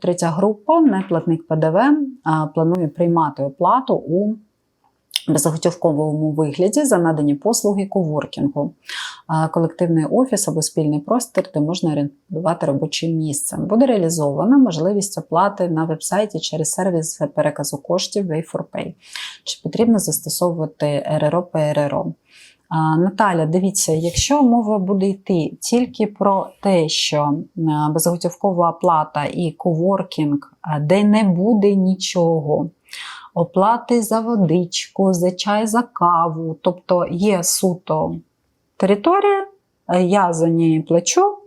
третя група, неплатник ПДВ, а, планує приймати оплату у безготівковому вигляді за надані послуги коворкінгу, колективний офіс або спільний простір, де можна орендувати робоче місце. Буде реалізована можливість оплати на вебсайті через сервіс переказу коштів Way4Pay. Чи потрібно застосовувати РРО ПРРО? Наталя, дивіться, якщо мова буде йти тільки про те, що безготівкова оплата і коворкінг, де не буде нічого, оплати за водичку, за чай, за каву, тобто є суто територія, е, я за неї плачу,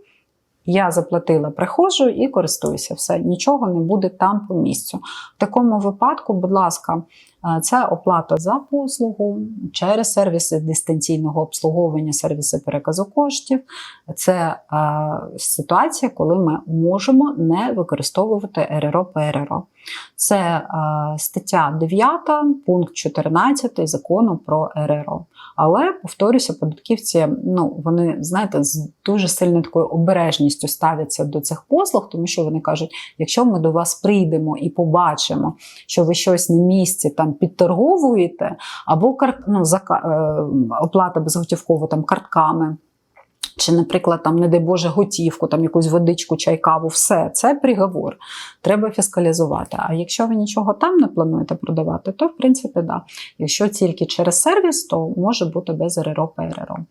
я заплатила, приходжу і користуюся. Все, нічого не буде там по місцю. В такому випадку, будь ласка, е, це оплата за послугу через сервіси дистанційного обслуговування, сервіси переказу коштів. Це ситуація, коли ми можемо не використовувати РРО ПРРО. Це стаття 9, пункт 14 закону про РРО. Але повторюся, податківці, ну вони знаєте, з дуже сильною такою обережністю ставляться до цих послуг, тому що вони кажуть: якщо ми до вас прийдемо і побачимо, що ви щось на місці там підторговуєте, або ну, за, е, оплата безготівкова там картками. Чи, наприклад, там, не дай Боже, готівку, там якусь водичку, чай, каву, все це приговор. Треба фіскалізувати. А якщо ви нічого там не плануєте продавати, то в принципі да. Якщо тільки через сервіс, то може бути без РРО ПРРО.